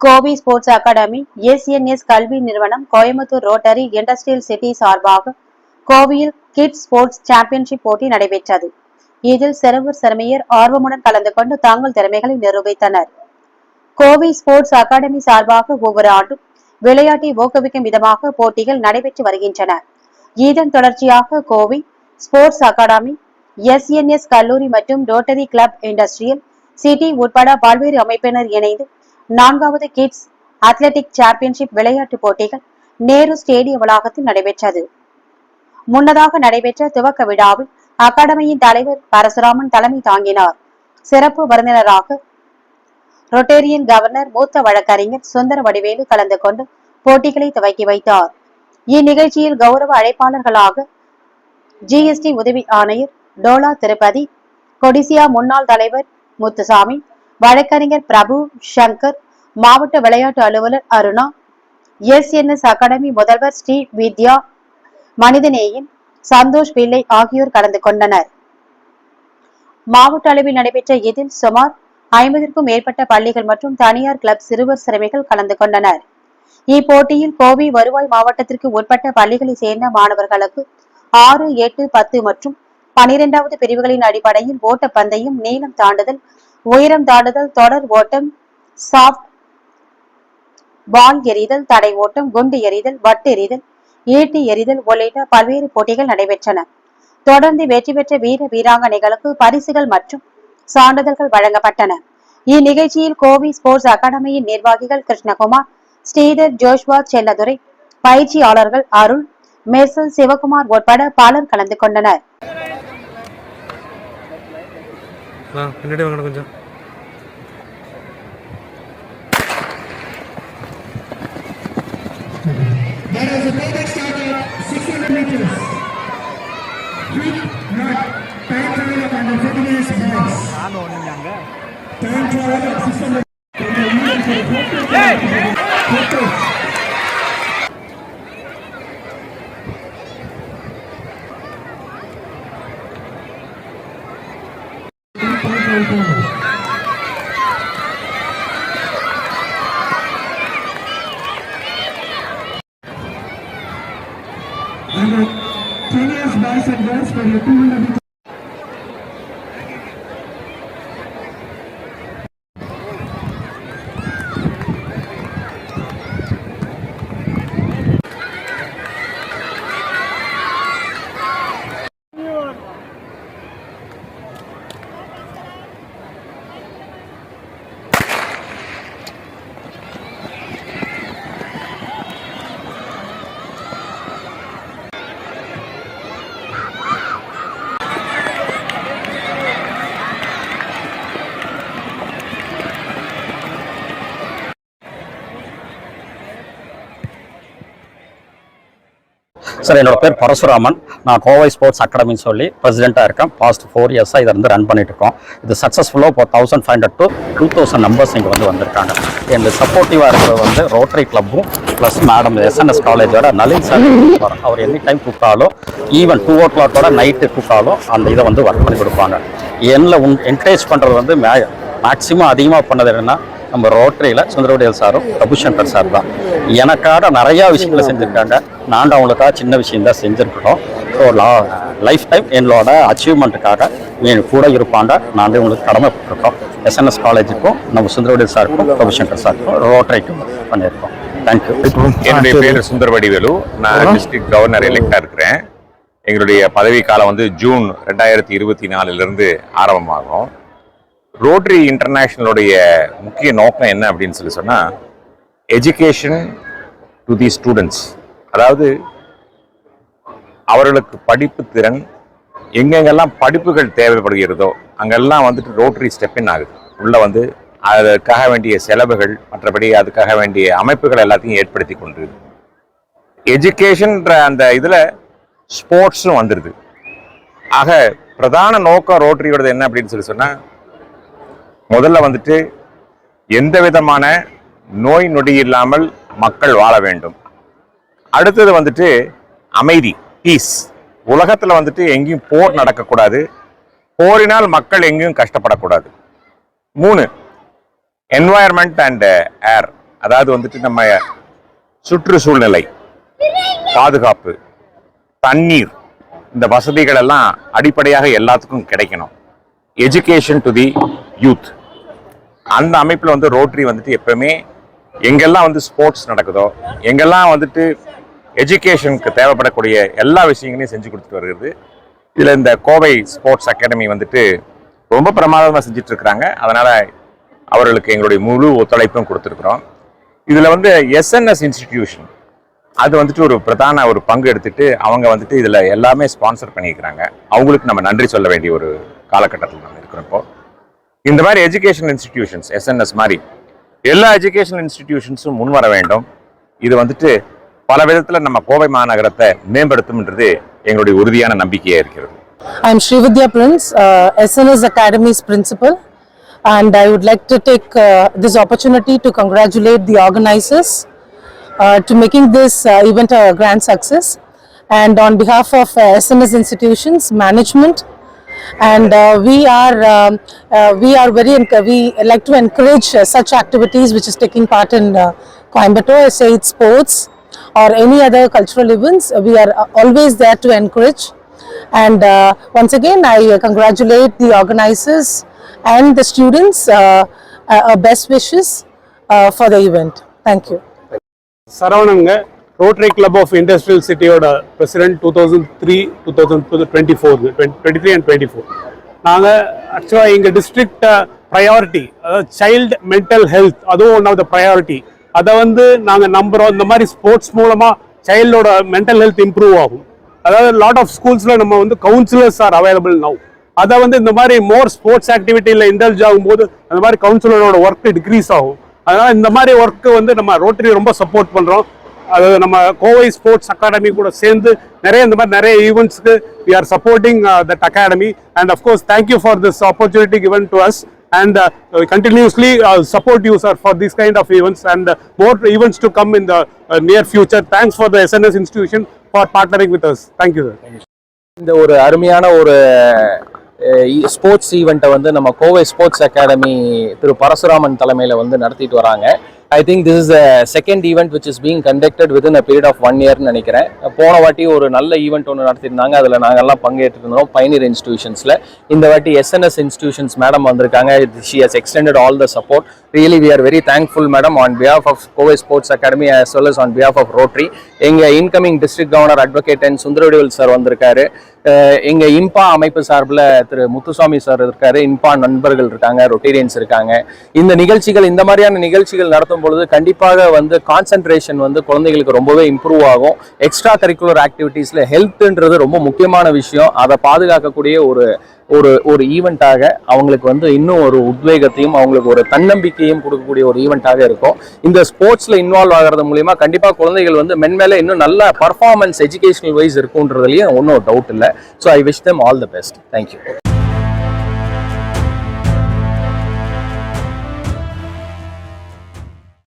Gopi sports academy SNS கல்வி நிறுவனம் Coimbatore rotary industrial city சார்பாக கோவையில் கிட்ஸ் ஸ்போர்ட்ஸ் சாம்பியன்ஷிப் போட்டி நடைபெற்றது. இதில் சிறுவர் சிறுமியர் ஆர்வமுடன் கலந்து கொண்டு தாங்கள் திறமைகளை நிரூபித்தனர். கோவை ஸ்போர்ட்ஸ் அகாடமி சார்பாக ஒவ்வொரு ஆண்டும் விளையாட்டை ஊக்குவிக்கும் விதமாக போட்டிகள் நடைபெற்று வருகின்றன. இதன் தொடர்ச்சியாக கோவை ஸ்போர்ட்ஸ் அகாடமி எஸ்என்எஸ் கல்லூரி மற்றும் ரோட்டரி கிளப் இண்டஸ்ட்ரியல் சிட்டி உட்பட பல்வேறு அமைப்பினர் இணைந்து நான்காவது கிட்ஸ் அத்லெட்டிக் சாம்பியன்ஷிப் விளையாட்டுப் போட்டிகள் நேரு ஸ்டேடிய வளாகத்தில் நடைபெற்றது. முன்னதாக நடைபெற்ற துவக்க விழாவில் அகாடமியின் தலைவர் பரசுராமன் தலைமை தாங்கினார். சிறப்பு விருந்தினராக ரொட்டேரியன் கவர்னர் மூத்த வழக்கறிஞர் சுந்தர வடிவேலு கலந்து கொண்டு போட்டிகளை துவக்கி வைத்தார். இந்நிகழ்ச்சியில் கௌரவ அழைப்பாளர்களாக ஜிஎஸ்டி உதவி ஆணையர் டோலா திருப்பதி கொடிசியா முன்னாள் தலைவர் முத்துசாமி வழக்கறிஞர் பிரபு சங்கர் மாவட்ட விளையாட்டு அலுவலர் அருணா எஸ்என்எஸ் அகாடமி முதல்வர் ஸ்ரீ வித்யா மனிதநேயன் சந்தோஷ் பிள்ளை ஆகியோர் கலந்து கொண்டனர். மாவட்ட அளவில் நடைபெற்ற இதில் சுமார் ஐம்பதற்கும் மேற்பட்ட பள்ளிகள் மற்றும் தனியார் கிளப் சிறுவர் சிறுமிகள் கலந்து கொண்டனர். இப்போட்டியில் கோவை வருவாய் மாவட்டத்திற்கு உட்பட்ட பள்ளிகளை சேர்ந்த மாணவர்களுக்கு ஆறு எட்டு பத்து மற்றும் பனிரெண்டாவது பிரிவுகளின் அடிப்படையில் ஓட்டப்பந்தயம் நீளம் தாண்டுதல் உயரம் தாண்டுதல் தொடர் ஓட்டம் சாஃப்ட் பால் எறிதல் தடை ஓட்டம் குண்டு எறிதல் வட்டு எறிதல் ஈட்டி எறிதல் உள்ளிட்ட பல்வேறு போட்டிகள் நடைபெற்றன. தொடர்ந்து வெற்றி பெற்ற வீர வீராங்கனைகளுக்கு பரிசுகள் மற்றும் சான்றிதழ்கள் வழங்கப்பட்டன. இந்நிகழ்ச்சியில் கோவி ஸ்போர்ட்ஸ் அகாடமியின் நிர்வாகிகள் கிருஷ்ணகுமார் ஸ்ரீதர் ஜோஷ்வா செல்லதுரை பயிற்சியாளர்கள் அருள் மெர்சல் சிவகுமார் உட்பட பலர் கலந்து கொண்டனர். ஆ பின்னாடி வாங்கண்ணா கொஞ்சம். That is a perfect and the 10 years vice advance for your 200 sir என்னோட பேர் பரசுராமன். நான் கோவை ஸ்போர்ட்ஸ் அகாடமின்னு சொல்லி பிரசிடெண்ட்டாக இருக்கேன். பாஸ்ட் ஃபோர் இயர்ஸாக இதை வந்து ரன் பண்ணிட்டு இருக்கோம் இது சக்ஸஸ்ஃபுல்லாக இப்போ thousand five hundred to two thousand numbers இங்கே வந்து வந்திருக்காங்க. எங்கள் சப்போர்ட்டிவாக இருக்கிறது வந்து ரோட்டரி கிளப்பும் ப்ளஸ் மேடம் எஸ்என்எஸ் காலேஜோட நளின் சார் அவர் எனி டைம் கூப்பிட்டாலும் ஈவன் டூ ஓ கிளாக்கோட நைட்டு கூப்பிட்டாலும் அந்த இதை வந்து ஒர்க் பண்ணி கொடுப்பாங்க. என்னில் உன் என்கரேஜ் பண்ணுறது வந்து மே மேக்ஸிமம் அதிகமாக பண்ணது என்னென்னா நம்ம ரோட்டரியில் சுந்தரவடியல் சாரும் பிரபுசங்கர் சார் தான். எனக்காக நிறையா விஷயங்களை செஞ்சுருக்காங்க. நான் அவங்களுக்காக சின்ன விஷயம் தான் செஞ்சுருக்கோம் ஸோ லா லைஃப் டைம் என்னோட அச்சீவ்மெண்ட்டுக்காக என் கூட இருப்பாங்க. நாங்கள் உங்களுக்கு கடமைப்பட்டிருக்கோம். எஸ்என்எஸ் காலேஜுக்கும் நம்ம சுந்தரவடியல் சாருக்கும் பிரபுசங்கர் சாருக்கும் ரோட்டரிக்கும் பண்ணியிருக்கோம். தேங்க்யூ என்னுடைய பேர் சுந்தர் வடிவேலு நான் டிஸ்ட்ரிக்ட் கவர்னர் எலெக்டா இருக்கிறேன். எங்களுடைய பதவி காலம் வந்து ஜூன் ரெண்டாயிரத்தி இருபத்தி நாலுலேருந்து ஆரம்பமாகும். ரோட்ரி இன்டர்நேஷ்னலுடைய முக்கிய நோக்கம் என்ன அப்படின்னு சொல்லி சொன்னால் எஜுகேஷன் டு தி ஸ்டூடெண்ட்ஸ் அதாவது அவர்களுக்கு படிப்பு திறன் எங்கெங்கெல்லாம் படிப்புகள் தேவைப்படுகிறதோ அங்கெல்லாம் வந்துட்டு ரோட்டரி ஸ்டெப்பின் ஆகுது. உள்ளே வந்து அதற்காக வேண்டிய செலவுகள் மற்றபடி அதுக்காக வேண்டிய அமைப்புகள் எல்லாத்தையும் ஏற்படுத்தி கொண்டு எஜுகேஷன்ற அந்த இதில் ஸ்போர்ட்ஸும் வந்துடுது ஆக பிரதான நோக்கம் ரோட்டரியோடது என்ன அப்படின்னு சொல்லி சொன்னால் முதல்ல வந்துட்டு எந்த விதமான நோய் நொடி இல்லாமல் மக்கள் வாழ வேண்டும். அடுத்தது வந்துட்டு அமைதி பீஸ் உலகத்தில் வந்துட்டு எங்கேயும் போர் நடக்கக்கூடாது. போரினால் மக்கள் எங்கேயும் கஷ்டப்படக்கூடாது. மூணு என்வாயர்மெண்ட் அண்ட் ஏர் அதாவது வந்துட்டு நம்ம சுற்றுச்சூழ்நிலை பாதுகாப்பு தண்ணீர். இந்த வசதிகள் எல்லாம் அடிப்படையாக எல்லாத்துக்கும் கிடைக்கணும். எஜுகேஷன் டு தி யூத் அந்த அமைப்பில் வந்து ரோட்ரி வந்துட்டு எப்பவுமே எங்கெல்லாம் வந்து ஸ்போர்ட்ஸ் நடக்குதோ எங்கெல்லாம் வந்துட்டு எஜுகேஷனுக்கு தேவைப்படக்கூடிய எல்லா விஷயங்களையும் செஞ்சு கொடுத்துட்டு வருகிறது. இதில் இந்த கோவை ஸ்போர்ட்ஸ் அகாடமி வந்துட்டு ரொம்ப பிரமாதமாக செஞ்சுட்டு இருக்கிறாங்க. அதனால் அவர்களுக்கு எங்களுடைய முழு ஒத்துழைப்பும் கொடுத்துருக்குறோம். இதில் வந்து எஸ்என்எஸ் இன்ஸ்டிடியூஷன் அது வந்துட்டு ஒரு பிரதான ஒரு பங்கு எடுத்துட்டு அவங்க வந்துட்டு இதில் எல்லாமே ஸ்பான்சர் பண்ணியிருக்கிறாங்க. அவங்களுக்கு நம்ம நன்றி சொல்ல வேண்டிய ஒரு காலகட்டத்தில் நம்ம இருக்கிறோம் இப்போ. இந்த மாதிரி எஜுகேஷன் இன்ஸ்டிடியூஷன்ஸ் எஸ்என்எஸ் மாதிரி எல்லா எஜுகேஷன் இன்ஸ்டிடியூஷன்ஸும் முன் வர வேண்டும் இது வந்துட்டு பல விதத்தில் நம்ம கோவை மாநகரத்தை மேம்படுத்தும்ன்றது எங்களுடைய உறுதியான நம்பிக்கையாக இருக்கிறது I'm Srividya Prince, uh, SNS Academy's principal, and I would like to take uh, this opportunity to congratulate the organizers uh, to making this uh, event a grand success. And on behalf of uh, SNS institutions, management, and uh, we are um, uh, we are very enc- we like to encourage uh, such activities which is taking part in uh, Coimbatore, say it's sports or any other cultural events. We are uh, always there to encourage. And uh, once again, I uh, congratulate the organizers and the students. Uh, uh, uh, best wishes uh, for the event. Thank you. சரவணங்க Rotary club of industrial சிட்டியோட president two thousand three two thousand twenty four twenty three and twenty four நாங்கள் ஆக்சுவலாக எங்கள் டிஸ்ட்ரிக்டை priority அதாவது child mental health அதுவும் one of the priority அதை வந்து நாங்கள் நம்புகிறோம் இந்த மாதிரி ஸ்போர்ட்ஸ் மூலமாக சைல்டோட மென்டல் ஹெல்த் இம்ப்ரூவ் ஆகும். அதாவது லாட் ஆஃப் ஸ்கூல்ஸில் நம்ம வந்து கவுன்சிலர்ஸ் ஆர் அவைலபிள் நவ் அதை வந்து இந்த மாதிரி மோர் ஸ்போர்ட்ஸ் ஆக்டிவிட்டியில் இன்டல்ஜ் ஆகும்போது அந்த மாதிரி கவுன்சிலரோட ஒர்க் டிக்ரீஸ் ஆகும். அதனால் இந்த மாதிரி ஒர்க்கு வந்து நம்ம ரோட்டரி ரொம்ப சப்போர்ட் பண்ணுறோம் அது நம்ம கோவை ஸ்போர்ட்ஸ் அகாடமி கூட சேர்ந்து நிறைய இந்த மாதிரி நிறைய ஈவெண்ட்ஸ்க்கு we are supporting that academy and of course thank you for this opportunity given to us and uh, continuously uh, support you sir for these kind of events and uh, more events to come in the uh, near future. Thanks for the sns institution for partnering with us. Thank you sir. இந்த ஒரு அருமையான ஒரு sports ஈவெண்ட்டை வந்து நம்ம Kovai sports academy திரு பரசுராமன் தலைமையில் வந்து நடத்திட்டு வராங்க. I think this is second event which is being conducted with a period of one இயர்னு நினைக்கிறேன். போன வாட்டி ஒரு நல்ல ஈவெண்ட் ஒன்று நடத்தியிருந்தாங்க. அதில் நாங்கள்லாம் பங்கேற்றிருந்தோம் பைனியர் இன்ஸ்டியூஷன்ஸில் இந்த வாட்டி எஸ்என்எஸ் இன்ஸ்டியூஷன்ஸ் மேடம் வந்திருக்காங்க. She has extended all the support really we are very thankful madam on behalf of Kovai sports academy as well as on behalf of Rotary எங்கள் incoming district governor advocate N Sundaravadivel sir வந்திருக்காரு. எங்கள் இம்பா அமைப்பு சார்பில் திரு Muthusamy sir இருக்காரு. இம்பா நண்பர்கள் இருக்காங்க Rotarians இருக்காங்க. இந்த நிகழ்ச்சிகள் இந்த மாதிரியான நிகழ்ச்சிகள் நடத்தும் பொழுது கண்டிப்பாக வந்து கான்சென்ட்ரேஷன் வந்து குழந்தைகளுக்கு ரொம்பவே இம்ப்ரூவ் ஆகும். எக்ஸ்ட்ரா கரிக்குலர் ஆக்டிவிட்டீஸில் ஹெல்த்துன்றது ரொம்ப முக்கியமான விஷயம். அதை பாதுகாக்கக்கூடிய ஒரு ஒரு ஒரு ஈவெண்ட்டாக அவங்களுக்கு வந்து இன்னும் ஒரு உத்வேகத்தையும் அவங்களுக்கு ஒரு தன்னம்பிக்கையும் கொடுக்கக்கூடிய ஒரு ஈவெண்ட்டாக இருக்கும். இந்த ஸ்போர்ட்ஸில் இன்வால்வ் ஆகிறது மூலிமா கண்டிப்பாக குழந்தைகள் வந்து மென்மேலே இன்னும் நல்ல பர்ஃபார்மன்ஸ் எஜுகேஷனல் வைஸ் இருக்குன்றதுலேயும் ஒன்றும் டவுட் இல்லை. So I wish them all the best thank you